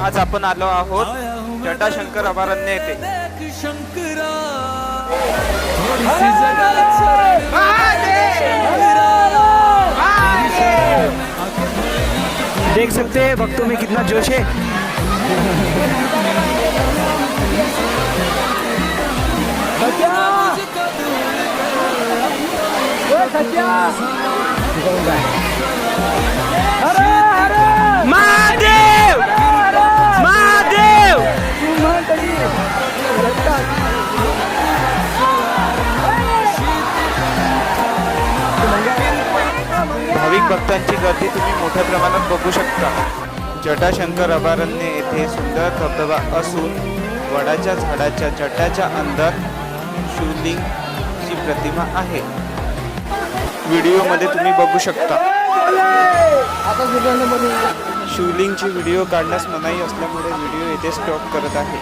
आज आपण आलो आहोत जटाशंकर अभयारण्य येथे. देख सकते हैं भक्तों में कितना जोश है. महादेव! महादेव! भाविक भक्तांची गर्दी तुम्ही मोठ्या प्रमाणात बघू शकता. जटाशंकर अभयारण्य येथे सुंदर धबधबा असून वडाच्या झाडाच्या जटाच्या अंदर शिवलिंगची प्रतिमा आहे. व्हिडिओमध्ये तुम्ही बघू शकता. शिवलिंगची व्हिडिओ काढण्यास मनाई असल्यामुळे व्हिडिओ येथे स्टॉप करत आहे.